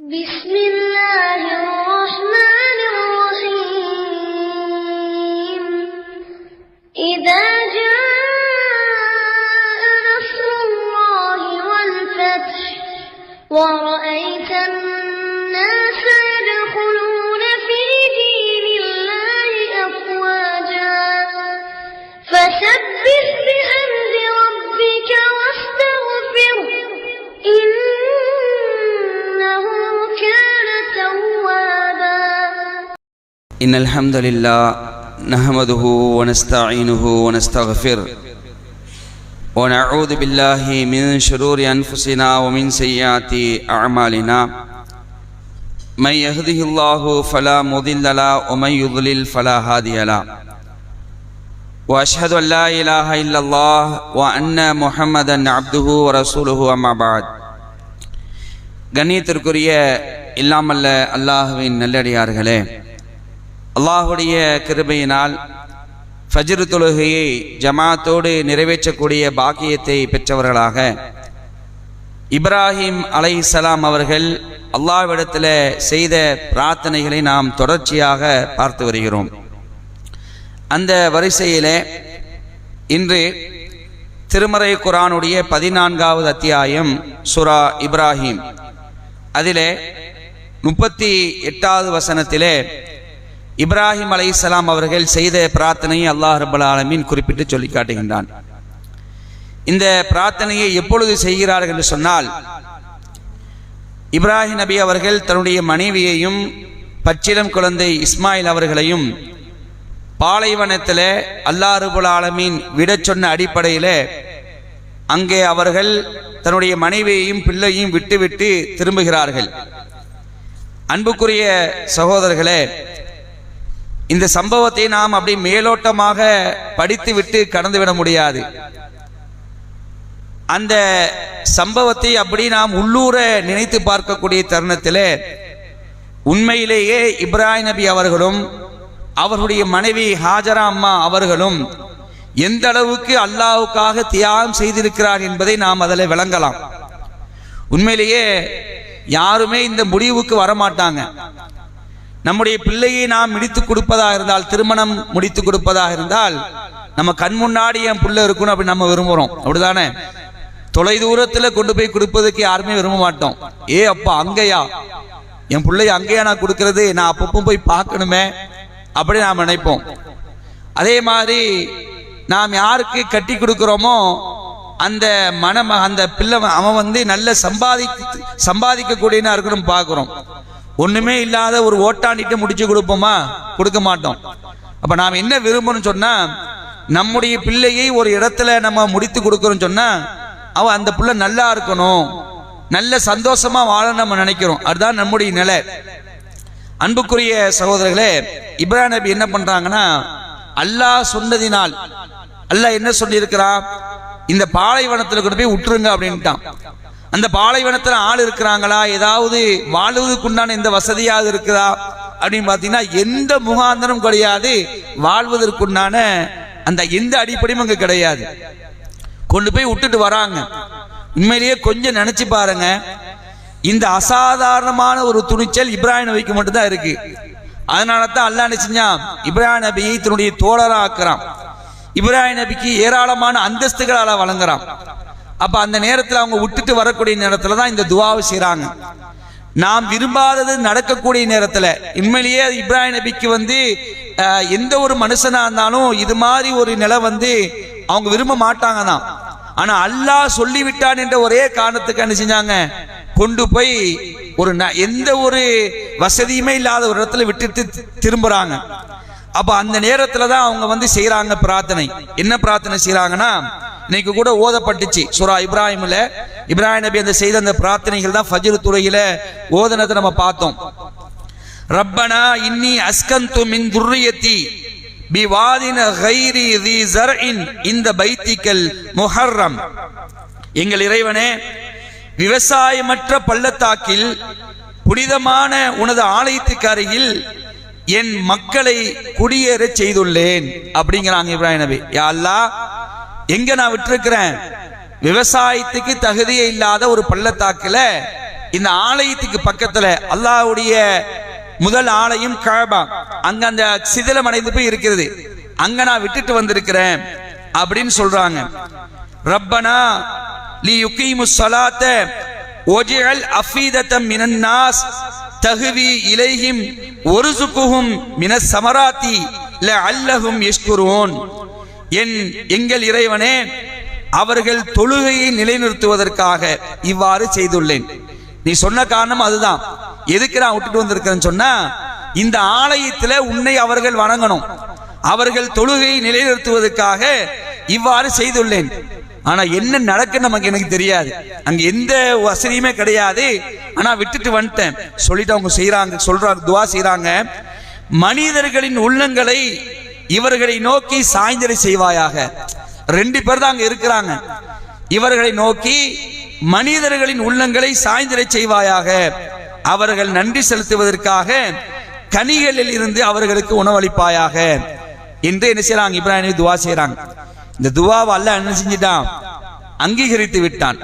بسم الله إن الحمد لله نحمده ونستعينه ونستغفره ونعوذ بالله من شرور أنفسنا ومن سيئات أعمالنا من يهده الله فلا مضل له ومن يضلل فلا هادي له وأشهد أن لا إله إلا الله وأن محمدا عبده ورسوله أما بعد கண்ணியத்திற்குரிய இல்லாமல்ல அல்லாஹுவின் நல்லடியார்களே அல்லாஹுடைய கிருபையினால் ஃபஜ்ரு தொழுகையை ஜமாத்தோடு நிறைவேற்றக்கூடிய பாக்கியத்தை பெற்றவர்களாக இப்ராஹிம் அலை சலாம் அவர்கள் அல்லாவிடத்தில் செய்த பிரார்த்தனைகளை நாம் தொடர்ச்சியாக பார்த்து வருகிறோம். அந்த வரிசையில் இன்று திருமறை குரானுடைய பதினான்காவது அத்தியாயம் சுரா இப்ராஹிம். அதிலே முப்பத்தி எட்டாவது வசனத்திலே இப்ராஹிம் அலைஹிஸ்ஸலாம் அவர்கள் செய்த பிரார்த்தனையை அல்லாஹ் ரபுல் ஆலமீன் குறிப்பிட்டு சொல்லி காட்டுகின்றான். இந்த பிரார்த்தனையை எப்பொழுது செய்கிறார்கள் என்று சொன்னால் இப்ராஹிம் நபி அவர்கள் தன்னுடைய மனைவியையும் பச்சிலம் குழந்தை இஸ்மாயில் அவர்களையும் பாலைவனத்தில் அல்லா ரபுல் ஆலமீன் விட சொன்ன அடிப்படையில் அங்கே அவர்கள் தன்னுடைய மனைவியையும் பிள்ளையும் விட்டுவிட்டு திரும்புகிறார்கள். அன்புக்குரிய சகோதரர்களே இந்த சம்பவத்தை நாம் அப்படி மேலோட்டமாக படித்துவிட்டு கடந்துவிட முடியாது. அந்த சம்பவத்தை அப்படி நாம் உள்ளூர நினைத்து பார்க்கக்கூடிய தருணத்தில் உண்மையிலேயே இப்ராஹிம் நபி அவர்களும் அவர்களுடைய மனைவி ஹாஜரா அம்மா அவர்களும் எந்த அளவுக்கு அல்லாஹ்வுக்காக தியாகம் செய்திருக்கிறார் என்பதை நாம் அதில் விளங்கலாம். உண்மையிலேயே யாருமே இந்த முடிவுக்கு வரமாட்டாங்க. நம்முடைய பிள்ளையை நாம் முடித்து கொடுப்பதாக இருந்தால் திருமணம் முடித்து கொடுப்பதாக இருந்தால் நம்ம கண் முன்னாடி என் பிள்ளை இருக்கணும் அப்படின்னு நம்ம விரும்புகிறோம் அப்படிதானே? தொலை தூரத்தில் கொண்டு போய் கொடுப்பதுக்கு யாருமே விரும்ப மாட்டோம். ஏ அப்பா அங்கேயா? என் பிள்ளைய அங்கேயா நான் கொடுக்கறது? நான் அப்பப்போ போய் பார்க்கணுமே அப்படி நாம் நினைப்போம். அதே மாதிரி நாம் யாருக்கு கட்டி கொடுக்குறோமோ அந்த மனம் அந்த பிள்ளை அவன் வந்து நல்ல சம்பாதி சம்பாதிக்கக்கூடியனா இருக்கணும் பார்க்குறோம். ஒண்ணுமே இல்லாத ஒரு ஓட்டாண்டிட்டு முடிச்சு கொடுப்போமா? கொடுக்க மாட்டோம். அப்ப நாம் என்ன விரும்பணும்னு சொன்னா நம்முடைய பிள்ளையை ஒரு இடத்துல நம்ம முடித்து கொடுக்கறோம் சொன்னா அவன் அந்த பிள்ளை நல்லா இருக்கணும். நல்ல சந்தோஷமா வாழ நம்ம நினைக்கிறோம். அதுதான் நம்முடைய நிலை. அன்புக்குரிய சகோதரர்களே இப்ராஹிம் நபி என்ன பண்றாங்கன்னா அல்லாஹ் சொன்னதினால் அல்லாஹ் என்ன சொல்லியிருக்கிறான் இந்த பாலைவனத்தில் கொண்டு போய் விட்டுருங்க அப்படின்ட்டான். அந்த பாலைவனத்தில் ஆள் இருக்கிறாங்களா? ஏதாவது வாழ்வதற்குண்டான எந்த வசதியாவது இருக்குதா? அப்படின்னு பார்த்தீங்கன்னா எந்த முகாந்தரம் கிடையாது. வாழ்வதற்குண்டான அந்த எந்த அடிப்படையும் அங்கே கிடையாது. கொண்டு போய் விட்டுட்டு வராங்க. உண்மையிலேயே கொஞ்சம் நினச்சி பாருங்க. இந்த அசாதாரணமான ஒரு துணிச்சல் இப்ராஹிம் நபிக்கு மட்டும்தான் இருக்கு. அதனால தான் அல்லாஹ் என்ன இப்ராஹிம் நபியை தன்னுடைய தோழரா ஆக்குறான் இப்ராஹிம் நபிக்கு ஏராளமான அந்தஸ்துகளால் வழங்குறான். அப்ப அந்த நேரத்தில் அவங்க விட்டுட்டு வரக்கூடிய நேரத்தில் தான் இந்த துவாவை செய்கிறாங்க நாம் விரும்பாதது நடக்கக்கூடிய நேரத்தில் உண்மையிலேயே இப்ராஹிம் நபிக்கு வந்து எந்த ஒரு மனுஷனா இருந்தாலும் இது மாதிரி ஒரு நிலை வந்து அவங்க விரும்ப மாட்டாங்க தான் ஆனா அல்லாஹ் சொல்லிவிட்டான் என்ற ஒரே காரணத்துக்கு என்ன செஞ்சாங்க? கொண்டு போய் ஒரு ந- எந்த ஒரு வசதியுமே இல்லாத ஒரு இடத்துல விட்டுட்டு திரும்புகிறாங்க திரும்புறாங்க. அப்ப அந்த நேரத்துல தான் அவங்க வந்து செய்கிறாங்க பிரார்த்தனை. என்ன பிரார்த்தனை செய்கிறாங்கன்னா இன்னைக்கு கூட ஓதப்பட்டுச்சு. சுரா இப்ராஹிம்ல. இப்ராஹிம் நபி அந்த செய்த அந்த பிரார்த்தனைகள் தான் ஃபஜ்ரு துறையில ஓதனத்தை நம்ம பார்த்தோம். ரப்பனா இன்னி அஸ்கந்து மின் துர்ரியத்தி பிவாதின கைரி தி ஜர்இன் இந்த பைத்திக்கல் முஹர்ரம். எங்கள் இறைவனே விவசாயமற்ற பள்ளத்தாக்கில் புனிதமான உனது ஆலயத்துக்கு அருகில் என் மக்களை குடியேறச் செய்துள்ளேன். அப்படிங்கிறாங்க இப்ராஹிம் நபி. யா அல்லாஹ் எங்க நான் விட்டிருக்கிறேன்? விவசாயத்துக்கு தகுதியே இல்லாத ஒரு பள்ளத்தாக்குல இந்த ஆலயத்துக்கு பக்கத்துல அல்லாவுடைய முதல் ஆலயம் கழபா அங்க அந்த சிதிலம் அடைந்து போய் இருக்கிறது. அங்க நான் விட்டுட்டு வந்திருக்கிறேன் அப்படின்னு சொல்றாங்க. ரப்பனா லி யுகீமு சலாத்த ஒஜிஅல் அஃபீதத்தம் மினன்னாஸ் தகுவி தகுவி இலைஹிம் ஒருசுக்குஹும் மினஸ் சமராத்தி லஅல்லஹும் எஷ்குருவோன் என் எங்கள் இறைவனே அவர்கள் தொழுகையை நிலைநிறுத்துவதற்காக இவ்வாறு செய்துள்ளேன். நீ சொன்ன காரணம் அதுதான். எதுக்கு நான் விட்டுட்டு வந்திருக்கிறேன்னு சொன்னா இந்த ஆலயத்தில் உன்னை அவர்கள் வணங்கணும். அவர்கள் தொழுகையை நிலைநிறுத்துவதற்காக இவ்வாறு செய்துள்ளேன். ஆனா என்ன நடக்குன்னு நமக்கு எனக்கு தெரியாது. அங்க எந்த வசதியுமே கிடையாது. ஆனா விட்டுட்டு வந்துட்டேன். சொல்லிட்டு அவங்க செய்யறாங்க சொல்றாங்க துவா செய்யறாங்க மனிதர்களின் உள்ளங்களை இவர்களை நோக்கி சாய்ந்தரை செய்வாயாக. ரெண்டு பேர் தான் அங்க இருக்கிறாங்க. இவர்களை நோக்கி மனிதர்களின் உள்ளங்களை சாய்ந்தரை செய்வாயாக. அவர்கள் நன்றி செலுத்துவதற்காக கனிகளில் இருந்து அவர்களுக்கு உணவளிப்பாயாக. என்று என்ன செய்யறாங்க இப்ராஹிம் துவா செய்யறாங்க இந்த துவாவை அல்ல என்ன செஞ்சிட்டான்? அங்கீகரித்து விட்டான்.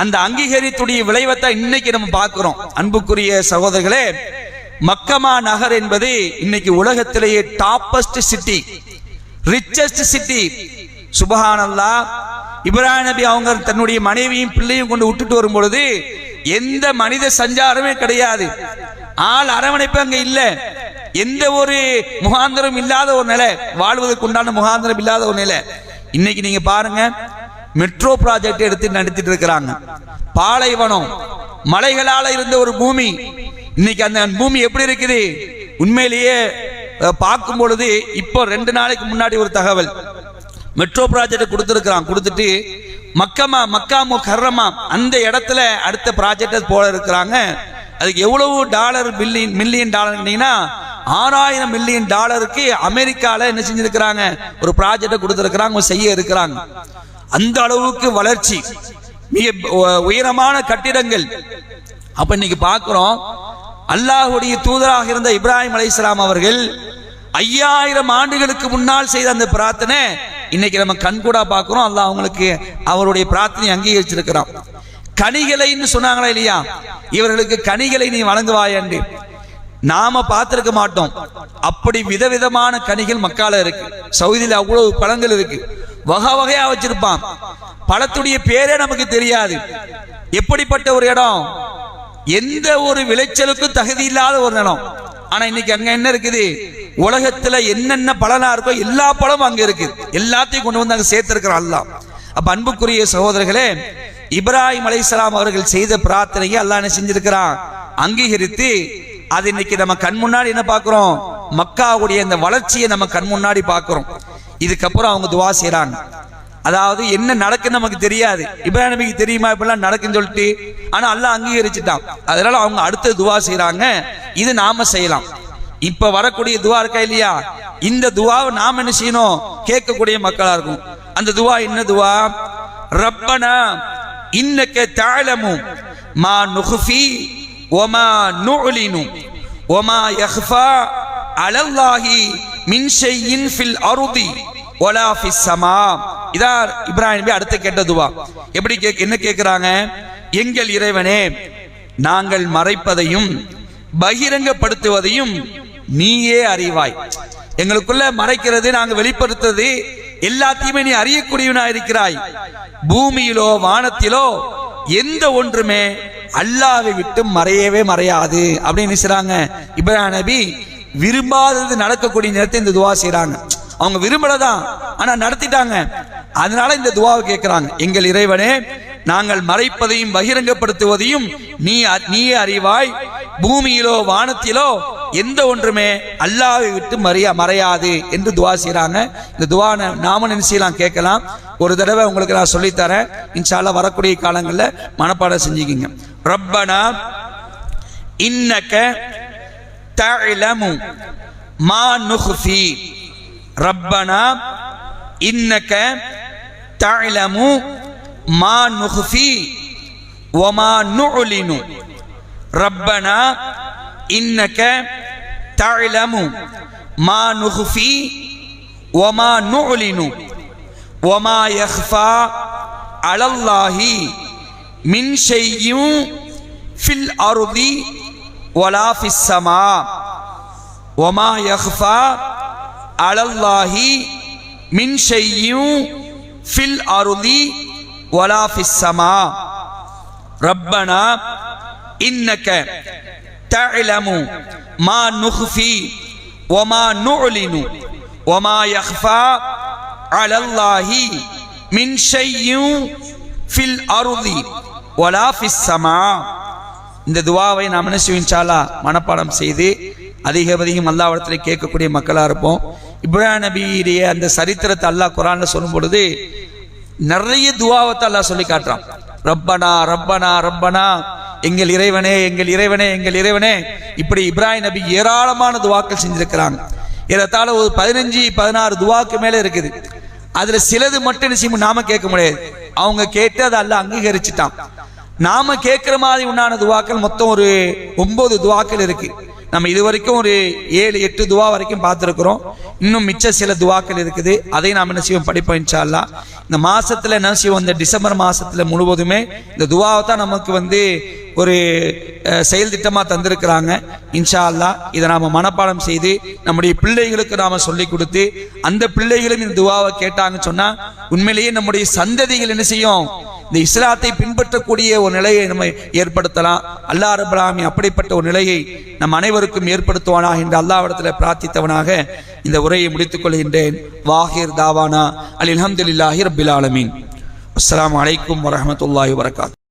அந்த அங்கீகரித்துடைய விளைவத்தை இன்னைக்கு நம்ம பார்க்கிறோம். அன்புக்குரிய சகோதரர்களே மக்கமா நகர் என்பது இன்னைக்கு உலகத்திலேயே டாப்பஸ்ட் சிட்டி ரிச்சஸ்ட் சிட்டி சுபஹானல்லா இப்ராஹிம் நபி அவங்க தன்னுடைய மனைவியும் பிள்ளையும் கொண்டு விட்டுட்டு வரும் பொழுது எந்த மனித சஞ்சாரமே கிடையாது. ஆள் அரவணைப்பு அங்க இல்ல. எந்த ஒரு முகாந்திரம் இல்லாத ஒரு நிலை வாழ்வதற்கு உண்டான முகாந்திரம் இல்லாத ஒரு நிலை. இன்னைக்கு நீங்க பாருங்க மெட்ரோ ப்ராஜெக்ட் எடுத்து நடத்திட்டு இருக்கிறாங்க. பாலைவனம் மலைகளால இருந்த ஒரு பூமி இன்னைக்கு அந்த பூமி எப்படி இருக்குது? உண்மையிலேயே பார்க்கும் பொழுது இப்போ ரெண்டு நாளைக்கு முன்னாடி ஒரு தகவல். மெட்ரோ ப்ராஜெக்ட் கொடுத்துருக்குறான். கொடுத்துட்டு மக்கமா மக்காமு கர்ரமா அந்த இடத்துல அடுத்த ப்ராஜெக்ட் போல இருக்கிறாங்க. அதுக்கு எவ்வளவு டாலர் பில்லியன் மில்லியன் டாலர் ஆறாயிரம் மில்லியன் டாலருக்கு அமெரிக்காவில் என்ன செஞ்சிருக்கிறாங்க? ஒரு ப்ராஜெக்டை கொடுத்துருக்குறாங்க செய்ய இருக்கிறாங்க. அந்த அளவுக்கு வளர்ச்சி. மிக உயரமான கட்டிடங்கள். அப்போ இன்னைக்கு பார்க்குறோம் அல்லாஹ்வுடைய தூதராக இருந்த இப்ராஹிம் அலைஹிஸ்ஸலாம் அவர்கள் ஐயாயிரம் ஆண்டுகளுக்கு முன்னால் செய்த அந்த பிரார்த்தனை இன்னைக்கு நம்ம கண்கூடா பார்க்கிறோம். அல்லாஹ் அவங்களுக்கு அவருடைய பிரார்த்தனை அங்கீகரிச்சிருக்கிறான். கனிகளைன்னு சொன்னாங்களா இல்லையா? இவர்களுக்கு கனிகளை நீ வழங்குவாயண்டு நாம பார்த்திருக்க மாட்டோம். அப்படி விதவிதமான கனிகள் மக்கால இருக்கு. சவுதியில் அவ்வளவு பழங்கள் இருக்கு. வகை வகையா வச்சிருப்பான். பழத்துடைய பேரே நமக்கு தெரியாது. எப்படிப்பட்ட ஒரு இடம்? எந்த ஒரு விளைச்சலுக்கும் தகுதி இல்லாத ஒரு நிலம். ஆனா இன்னைக்கு அங்க என்ன இருக்குது? உலகத்துல என்னென்ன பலனா இருக்கோ எல்லா பழமும் அங்க இருக்கு. எல்லாத்தையும் கொண்டு வந்து அங்க சேர்த்திருக்கிறான் அல்லாஹ். அப்ப அன்புக்குரிய சகோதரர்களே இப்ராஹிம் அலைசலாம் அவர்கள் செய்த பிரார்த்தனையை அல்லா என்ன செஞ்சிருக்கிறான்? அங்கீகரித்து அது இன்னைக்கு நம்ம கண் முன்னாடி என்ன பார்க்கிறோம்? மக்காவுடைய இந்த வளர்ச்சியை நம்ம கண் முன்னாடி பார்க்கிறோம். இதுக்கப்புறம் அவங்க துவா செய்யறாங்க அதாவது என்ன நடக்குன்னு நமக்கு தெரியாது. இப்போ தெரியுமா? இப்படிலாம் நடக்குன்னு சொல்லிட்டு. ஆனா அல்லாஹ் அங்கீகரிச்சுட்டான். அதனால அவங்க அடுத்த துவா செய்கிறாங்க இது நாம செய்யலாம். இப்ப வரக்கூடிய துவா இருக்கா இல்லையா? இந்த துவாவை நாம என்ன செய்யணும்? கேட்கக்கூடிய மக்களா இருக்கும். அந்த துவா என்ன துவா? ரப்பனா இன்னக்க தாழமும் மா நுகுஃபி ஒமா நுலினு ஒமா யஹ்ஃபா அலல்லாஹி மின் ஷையின் ஃபில் அருதி ஒலா ஃபிஸ் இதான் இப்ராஹிம் அடுத்து கேட்ட துவா. எப்படி என்ன கேட்குறாங்க எங்கள் இறைவனே நாங்கள் மறைப்பதையும் பகிரங்கப்படுத்துவதையும் நீயே அறிவாய். எங்களுக்குள்ள மறைக்கிறது நாங்கள் வெளிப்படுத்துறது எல்லாத்தையுமே நீ அறியக்கூடியவனா இருக்கிறாய். பூமியிலோ வானத்திலோ எந்த ஒன்றுமே அல்லாவை விட்டு மறையவே மறையாது. அப்படின்னு செய்றாங்க இப்ராஹிம் நபி. விரும்பாதது நடக்கக்கூடிய நேரத்தை இந்த துவா செய்றாங்க. அவங்க விரும்பலதான் ஆனா நடத்திட்டாங்க. அதனால இந்த துவாவை கேட்கிறாங்க எங்கள் இறைவனே நாங்கள் மறைப்பதையும் பகிரங்கப்படுத்துவதையும் நீ அ- அறிவாய். பூமியிலோ வானத்திலோ எந்த ஒன்றுமே அல்லாவை விட்டு மறைய மறையாது என்று துவா செய்கிறாங்க இந்த துவா நாம என்ன கேட்கலாம் ஒரு தடவை உங்களுக்கு நான் சொல்லித்தரேன். இன்ஷால்லா வரக்கூடிய காலங்களில் மனப்பாடம் செஞ்சுக்கிங்க. ரப்பனா இன்னக்க தஅலமு மா நுஹுஃபி. ரப்பனா இன்னக்க تعلم ما نخفي وما نعلن. ربنا إنك تعلم ما نخفي وما نعلن وما يخفى على الله من شيء في الأرض ولا في السماء وما يخفى على الله من شيء ஃபில் அருதி வலா ஃபிஸ் ஸமா ربنا إنك تعلم ما نخفي وما نعلن وما يخفى على الله من شيء في الأرض ولا في السماء இந்த துவாவை நாம் என்ன செய்வோம் இன்ஷா அல்லாஹ் மனப்பாடம் செய்து அதிக அதிகம் அல்லாவிடத்தில் கேட்கக்கூடிய மக்களாக இருப்போம் இப்ராஹிம் நபியுடைய அந்த சரித்திரத்தை அல்லாஹ் குரான்ல சொல்லும் பொழுது நிறைய துவாவத்தை அல்லாஹ் சொல்லி காட்டுறான். ரப்பனா ரப்பனா ரப்பனா எங்கள் இறைவனே எங்கள் இறைவனே எங்கள் இறைவனே. இப்படி இப்ராஹிம் நபி ஏராளமான துவாக்கள் செஞ்சிருக்கிறாங்க. ஏறத்தாழ ஒரு பதினஞ்சு பதினாறு துவாக்கு மேலே இருக்குது. அதுல சிலது மட்டும் என்ன நாம கேட்க முடியாது. அவங்க கேட்டு அதை அல்லாஹ் அங்கீகரிச்சுட்டான். நாம கேட்கிற மாதிரி உண்டான துவாக்கள் மொத்தம் ஒரு ஒன்பது துவாக்கள் இருக்குது நம்ம இது வரைக்கும் ஒரு ஏழு எட்டு துவா வரைக்கும் பார்த்துருக்குறோம். இன்னும் மிச்ச சில துவாக்கள் இருக்குது. அதை நாம் என்ன செய்வோம்? படிப்போம் இன்ஷா அல்லாஹ் இந்த மாசத்துல என்ன செய்வோம்? இந்த டிசம்பர் மாசத்துல முழுவதுமே இந்த துவாவை தான் நமக்கு வந்து ஒரு செயல் திட்டமாக தந்திருக்கிறாங்க. இன்ஷா அல்லாஹ் இதை நாம் மனப்பாடம் செய்து நம்முடைய பிள்ளைகளுக்கு நாம் சொல்லி கொடுத்து அந்த பிள்ளைகளும் இந்த துவாவை கேட்டாங்கன்னு சொன்னால் உண்மையிலேயே நம்முடைய சந்ததிகள் என்ன செய்யும்? இந்த இஸ்லாத்தை பின்பற்றக்கூடிய ஒரு நிலையை நம்ம ஏற்படுத்தலாம். அல்லாஹ் ரபுல்லாமி அப்படிப்பட்ட ஒரு நிலையை நம் அனைவருக்கும் ஏற்படுத்துவானா என்று அல்லாவிடத்தில் பிரார்த்தித்தவனாக இந்த உரையை முடித்துக் கொள்கின்றேன். வாஹிர் தாவானா. அலி அல்ஹம்துலில்லாஹி ரபில் ஆலமீன். அஸ்லாம் அலைக்கும் வரமத்துல்லாஹி வரகாத்